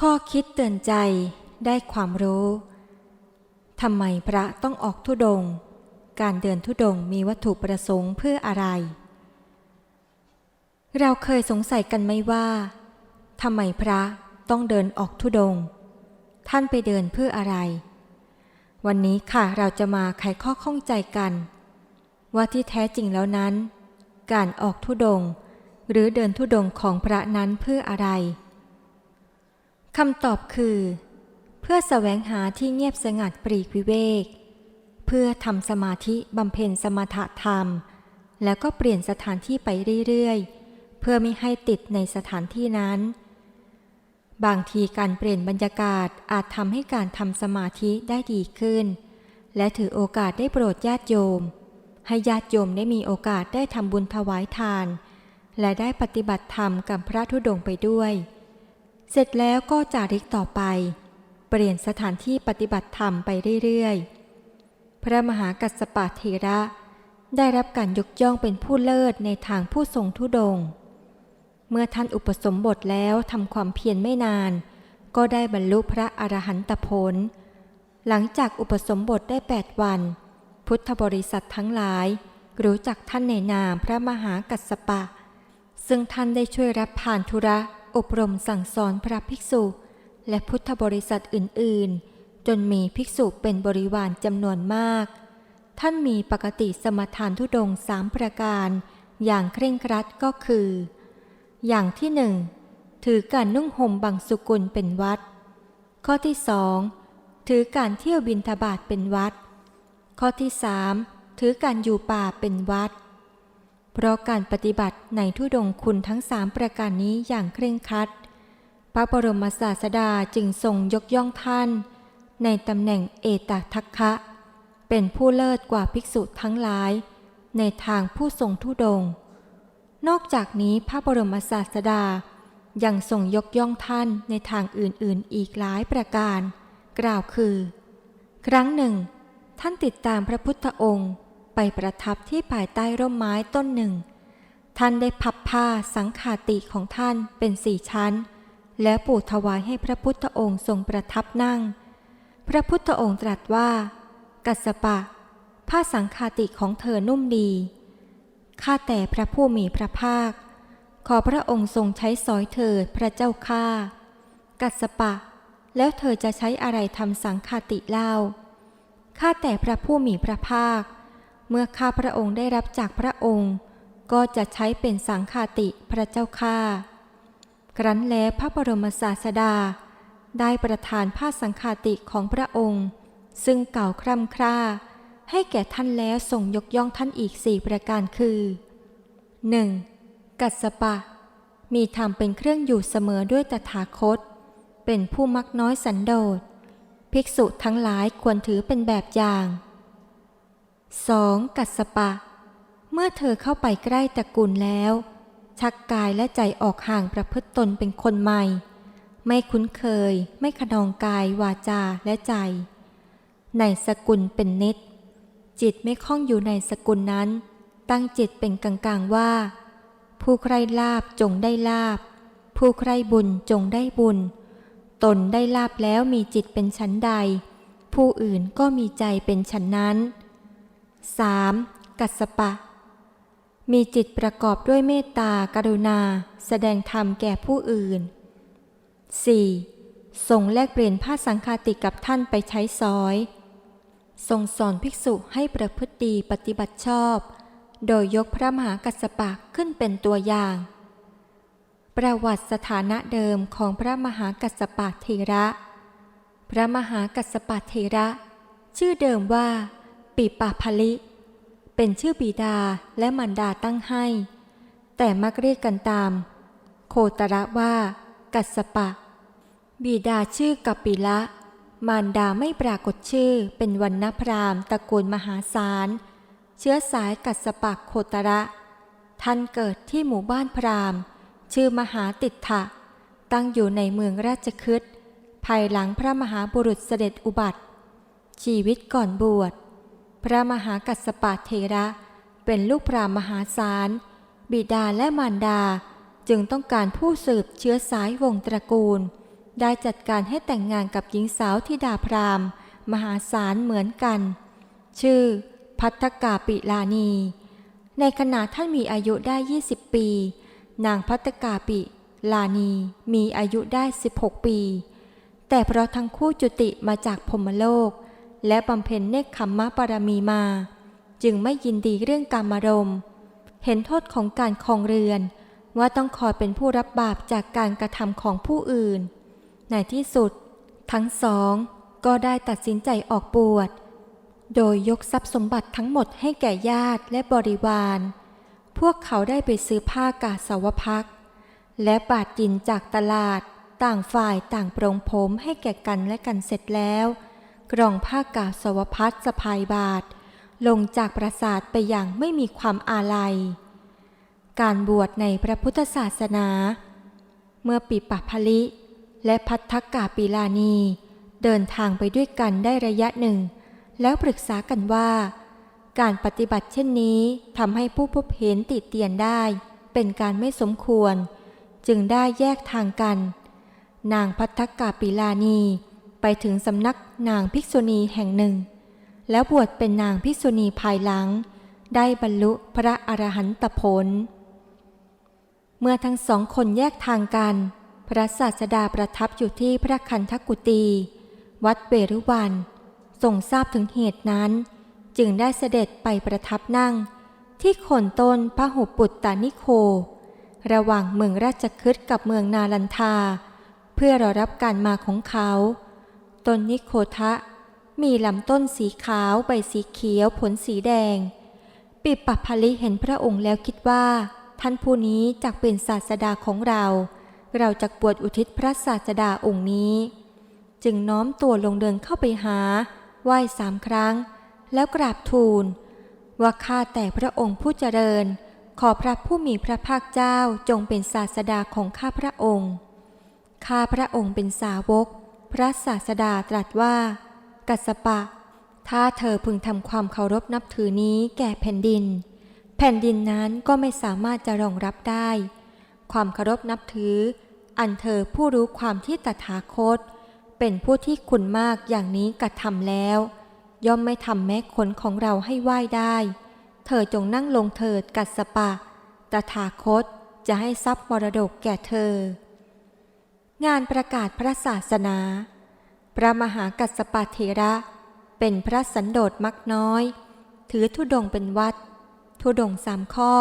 ข้อคิดเตือนใจได้ความรู้ทำไมพระต้องออกทุดง การเดินทุดงมีวัตถุประสงค์เพื่ออะไร เราเคยสงสัยกันไหมว่าทำไมพระต้องเดินออกทุดง ท่านไปเดินเพื่ออะไร วันนี้ค่ะเราจะมาไขข้อข้องใจกัน ว่าที่แท้จริงแล้วนั้น การออกทุดง หรือเดินทุดงของพระนั้นเพื่ออะไร คำตอบคือ เพื่อแสวงหาที่เงียบสงัดปรีกวิเวก เพื่อทำสมาธิบำเพ็ญสมถะธรรม แล้วก็เปลี่ยนสถานที่ไปเรื่อยๆ เพื่อไม่ให้ติดในสถานที่นั้น บางทีการเปลี่ยนบรรยากาศอาจทำให้การทำสมาธิได้ดีขึ้น และถือโอกาสได้โปรดญาติโยม ให้ญาติโยมได้มีโอกาสได้ทำบุญถวายทาน และได้ปฏิบัติธรรมกับพระธุดงค์ไปด้วย เสร็จแล้วก็จาริกต่อไป เปลี่ยนสถานที่ปฏิบัติธรรมไปเรื่อยๆ พระมหากัสปะเทระ ได้รับการยกย่องเป็นผู้เลิศในทางผู้ทรงธุดง เมื่อท่านอุปสมบทแล้วทำความเพียรไม่นาน ก็ได้บรรลุพระอรหันตผล หลังจากอุปสมบทได้ 8 วัน พุทธบริษัททั้งหลาย รู้จักท่านในนามพระมหากัสปะ ซึ่งท่านได้ช่วยรับผ่านธุระ อบรมสั่งสอนพระภิกษุ และพุทธบริษัทอื่น ๆ จนมีภิกษุเป็นบริวารจำนวนมาก ท่านมีปกติสมทานทุดงสามประการ อย่างเคร่งครัดก็คือ อย่างที่หนึ่งถือการนุ่งห่มบังสุกุลเป็นวัด ข้อที่สองถือการเที่ยวบินทบาทเป็นวัด ข้อที่สามถือการอยู่ป่าเป็นวัด เพราะการปฏิบัติในทุดงคุณทั้งสามประการนี้อย่างเคร่งครัด พระบรมศาสดาจึงทรงยกย่องท่าน ในตำแหน่งเอตทัคคะ เป็นผู้เลิศกว่าภิกษุทั้งหลาย ในทางผู้ทรงทุดง นอกจากนี้พระบรมศาสดายังทรงยกย่องท่านในทางอื่นๆ อีกหลายประการ กล่าวคือ ครั้งหนึ่ง ท่านติดตามพระพุทธองค์ ไปประทับที่ภายใต้ร่มไม้ต้นหนึ่ง ท่านได้พับผ้าสังขาติของท่านเป็นสี่ชั้น แล้วปูถวายให้พระพุทธองค์ทรงประทับนั่ง พระพุทธองค์ตรัสว่า กัสปะ ผ้าสังขาติของเธอนุ่มดีข้าแต่พระผู้มีพระภาค ขอพระองค์ทรงใช้สอยเถิดพระเจ้าข้ากัสสปะ แล้วเธอจะใช้อะไรทำสังขาติเล่าข้าแต่พระผู้มีพระภาค เมื่อข้าพระองค์ได้รับจากพระองค์ ก็จะใช้เป็นสังฆาติพระเจ้าข้าครั้นแล้วพระบรมศาสดา ได้ประทานผ้าสังฆาติของพระองค์ ซึ่งเก่าคร่ำคร่า ให้แก่ท่านแล้วส่งยกย่องท่านอีกสี่ประการคือ 1. กัสสปะ มีธรรมเป็นเครื่องอยู่เสมอด้วยตถาคต เป็นผู้มักน้อยสันโดษ ภิกษุทั้งหลายควรถือเป็นแบบอย่าง 2. กัสสปะ เมื่อเธอเข้าไปใกล้ตระกูลแล้ว ชักกายและใจออกห่างประพฤติตนเป็นคนใหม่ ไม่คุ้นเคย ไม่ขนองกายวาจาและใจ ในสกุลเป็นนิดจิตไม่คล้องอยู่ในสกุลนั้น ตั้งจิตเป็นกลางๆว่า ผู้ใครลาบจงได้ลาบ ผู้ใครบุญจงได้บุญ ตนได้ลาบแล้วมีจิตเป็นชั้นใด ผู้อื่นก็มีใจเป็นชั้นนั้น 3. กัสปะ มีจิตประกอบด้วยเมตตากรุณา แสดงธรรมแก่ผู้อื่น 4. ส่งแลกเปลี่ยนผ้าสังฆาติกับท่านไปใช้สอยทรงสอนภิกษุให้ประพฤติดีปฏิบัติชอบ โดยยกพระมหากัสสปะขึ้นเป็นตัวอย่าง ประวัติสถานะเดิมของพระมหากัสสปะเทระ พระมหากัสสปะเทระ ชื่อเดิมว่า ปิปาภลิ เป็นชื่อบิดาและมารดาตั้งให้ แต่มักเรียกกันตาม โคตระว่า กัสสปะ บิดาชื่อกัปปิละ มารดาไม่ปรากฏชื่อเป็นวันณพราหมณ์ตระกูลมหาศาล เชื้อสายกัสสปะโคตระ ท่านเกิดที่หมู่บ้านพราหมณ์ ชื่อมหาติถะตั้งอยู่ในเมืองราชคฤห์ภายหลังพระมหาบุรุษเสด็จอุบัติ ชีวิตก่อนบวช พระมหากัสสปะเทระ เป็นลูกพรามมหาศาล บิดาและมารดา จึงต้องการผู้สืบเชื้อสายวงตระกูล ได้จัดการให้แต่งงานกับหญิงสาวที่ดาพราหมมหาศาลเหมือนกัน ชื่อ พัทกาปิลานี ในขณะท่านมีอายุได้ 20 ปี นางพัตตกาปิลานีมีอายุได้ 16 ปี แต่เพราะทั้งคู่จุติมาจากพมโลก และบำเพ็ญเนคขมมะปรมีมา จึงไม่ยินดีเรื่องกามารมณ์เห็นโทษของการคองเรือน ว่าต้องคอยเป็นผู้รับบาปจากการกระทำของผู้อื่น ในที่สุด ทั้งสองก็ได้ตัดสินใจออกบวชโดยยกทรัพย์สมบัติทั้งหมดให้แก่ญาติและบริวาร พวกเขาได้ไปซื้อผ้ากาสาวพัก และบาดยินจากตลาด ต่างฝ่ายต่างปรงผมให้แก่กันและกันเสร็จแล้ว กรองผ้ากาสาวพัดสะพายบาท ลงจากปราสาทไปอย่างไม่มีความอาลัย การบวชในพระพุทธศาสนา เมื่อปีปะพลิ และพัทธกาปีลานี เดินทางไปด้วยกันได้ระยะหนึ่ง แล้วปรึกษากันว่า การปฏิบัติเช่นนี้ทำให้ผู้พบเห็นติดเตียนได้ เป็นการไม่สมควร จึงได้แยกทางกัน นางพัทธกาปิลานี ไปถึงสำนักนางภิกษุณีแห่งหนึ่ง แล้วบวชเป็นนางภิกษุณีภายหลัง ได้บรรลุพระอรหันตผล เมื่อทั้งสองคนแยกทางกัน พระศาสดาประทับอยู่ที่พระคันธกุตี วัดเวรุวันทรงทราบถึงเหตุนั้น จึงได้เสด็จไปประทับนั่ง ที่โคนต้นพระหุปุตตานิโค ระหว่างเมืองราชคฤห์กับเมืองนาลันทา เพื่อรอรับการมาของเขา ต้นนิโคทะ มีลำต้นสีขาวใบสีเขียวผลสีแดง ปิปปัพลิเห็นพระองค์แล้วคิดว่า ท่านผู้นี้จักเป็นศาสดาของเรา เราจักบวชอุทิศพระศาสดาองค์นี้ จึงน้อมตัวลงเดินเข้าไปหา ไหว้สามครั้ง แล้วกราบทูล ว่าข้าแต่พระองค์ผู้เจริญ ขอพระผู้มีพระภาคเจ้าจงเป็นศาสดาของข้าพระองค์ข้าพระองค์เป็นสาวก พระศาสดาตรัสว่า กัสปะ ถ้าเธอพึงทำความเคารพนับถือนี้แก่แผ่นดิน แผ่นดินนั้นก็ไม่สามารถจะรองรับได้ ความเคารพนับถือ อันเธอผู้รู้ความที่ตถาคต เป็นผู้ที่คุณมากอย่างนี้กระทำแล้ว ย่อมไม่ทำแม้ขนของเราให้ไหว้ได้ เธอจงนั่งลงเถิดกัสปะ ตถาคตจะให้ทรัพย์มรดกแก่เธอ งานประกาศพระศาสนา พระมหากัสปะเทระ เป็นพระสันโดษมักน้อย ถือธุดงค์เป็นวัด ธุดงค์สามข้อ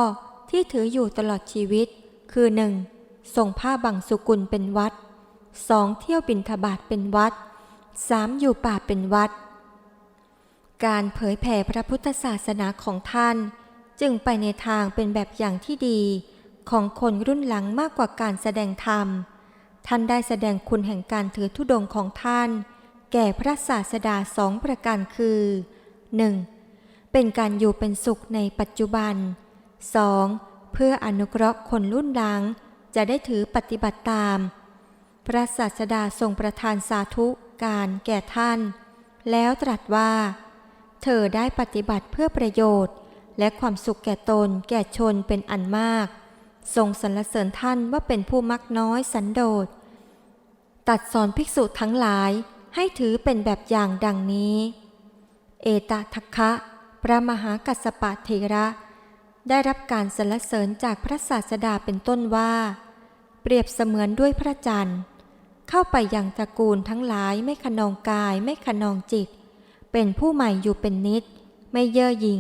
ที่ถืออยู่ตลอดชีวิต คือหนึ่งส่งผ้าบังสุกุลเป็นวัดสองเที่ยวบินทบาทเป็นวัดสามอยู่ป่าเป็นวัด การเผยแผ่พระพุทธศาสนาของท่าน จึงไปในทางเป็นแบบอย่างที่ดี ของคนรุ่นหลังมากกว่าการแสดงธรรม ท่านได้แสดงคุณแห่งการถือธุดงค์ของท่าน แก่พระศาสดาสองประการคือ 1. เป็นการอยู่เป็นสุขในปัจจุบัน 2. เพื่ออนุเคราะห์คนรุ่นหลังจะได้ถือปฏิบัติตาม พระศาสดาทรงประทานสาธุการแก่ท่าน แล้วตรัสว่า เธอได้ปฏิบัติเพื่อประโยชน์ และความสุขแก่ตนแก่ชนเป็นอันมาก ทรงสรรเสริญท่านว่าเป็นผู้มักน้อยสันโดษ ตัดสอนภิกษุทั้งหลายให้ถือเป็นแบบอย่างดังนี้ เอตทัคคะ พระมหากัสสปะเทระ ได้รับการสรรเสริญจากพระศาสดาเป็นต้นว่า เปรียบเสมือนด้วยพระจันทร์ เข้าไปยังตระกูลทั้งหลายไม่ขนองกายไม่ขนองจิต เป็นผู้ใหม่อยู่เป็นนิด ไม่เย่อหยิ่ง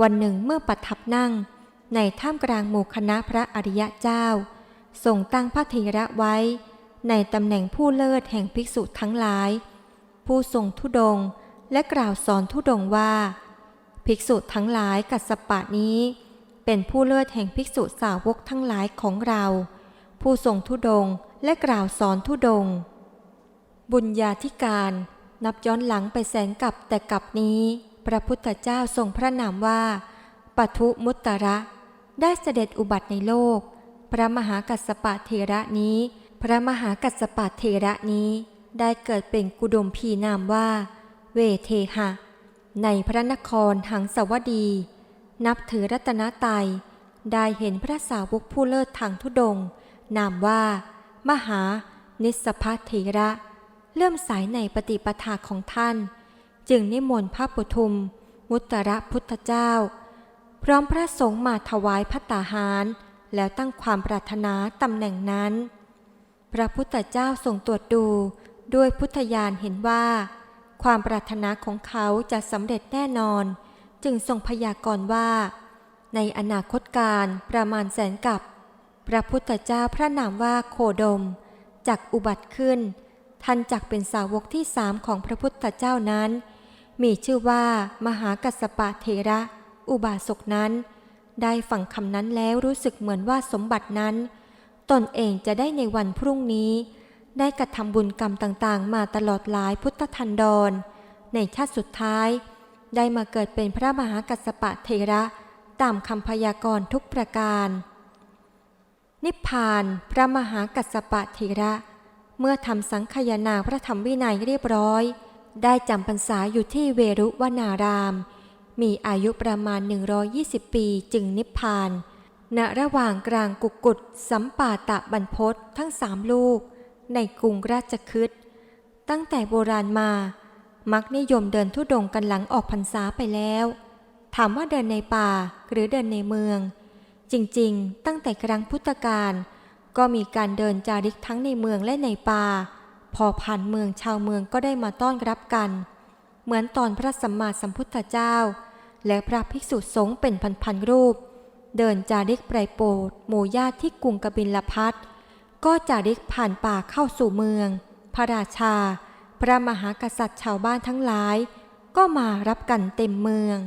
วันหนึ่งเมื่อประทับนั่ง ในท่ามกลางหมู่คณะพระอริยะเจ้าทรงตั้งพระเทระไว้ ในตำแหน่งผู้เลิศแห่งภิกษุทั้งหลาย ผู้ทรงทุดงและกล่าวสอนทุดงว่า ภิกษุทั้งหลายกัสปะนี้ เป็นผู้เลิศแห่งภิกษุสาวกทั้งหลายของเรา ผู้ทรงทุดงและกล่าวสอนทุดง บุญญาธิการนับย้อนหลังไปแสนกับแต่กับนี้ พระพุทธเจ้าทรงพระนามว่าปทุมุตตระ ได้เสด็จอุบัติในโลก พระมหากัสสปะเทระนี้ พระมหากัสปะเทระนี้ได้เกิดเป็นกุดมพีนามว่า เวเทหะ ในพระนครหังสวดี นับถือรัตนตรัยได้เห็นพระสาวกผู้เลิศทางทุดง นามว่า มหา นิสสพเถระ เลื่อมใสในปฏิปทาของท่าน จึงนิมนต์พระปุทุม มุตระพุทธเจ้า พร้อมพระสงฆ์มาถวายพัตตาหาร แล้วตั้งความปรารถนาตำแหน่งนั้น พระพุทธเจ้าทรงตรวจดูด้วยพุทธญาณเห็นว่า ความปรารถนาของเขาจะสำเร็จแน่นอน จึงทรงพยากรณ์ว่า ในอนาคตการประมาณแสนกับ พระพุทธเจ้าพระนามว่าโคดมจักอุบัติขึ้น ท่านจักเป็นสาวกที่สามของพระพุทธเจ้านั้น มีชื่อว่ามหากัสสปะเทระ อุบาสกนั้น ได้ฟังคำนั้นแล้วรู้สึกเหมือนว่าสมบัตินั้น ตนเองจะได้ในวันพรุ่งนี้ ได้กระทำบุญกรรมต่างๆ มาตลอดหลายพุทธทันดร ในชาติสุดท้าย ได้มาเกิดเป็นพระมหากัสสปะเทระตามคำพยากรณ์ทุกประการ นิพพานพระมหากัสสปะเทระ เมื่อทำสังคายนาพระธรรมวินัยเรียบร้อย ได้จำพรรษาอยู่ที่เวรุวนาราม มีอายุประมาณ 120 ปีจึงนิพพาน ณระหว่างกลางกุกกุดสัมปาตะบรรพศทั้งสามลูก ในกรุงราชคฤห์ตั้งแต่โบราณมา มักนิยมเดินทุดงกันหลังออกพรรษาไปแล้ว ถามว่าเดินในป่าหรือเดินในเมือง จริงๆ ตั้งแต่ครั้งพุทธกาลก็มีการเดินจาริกทั้งในเมืองและในป่า พอผ่านเมืองชาวเมืองก็ได้มาต้อนรับกัน เหมือนตอนพระสัมมาสัมพุทธเจ้า และพระภิกษุสงฆ์เป็นพันๆรูป เดินจาริกไปโปรดหมู่ญาติที่กรุงกบิลพัทก็จาริกผ่านป่าเข้าสู่เมือง พระราชา พระมหากษัตริย์ชาวบ้านทั้งหลาย ก็มารับกันเต็มเมือง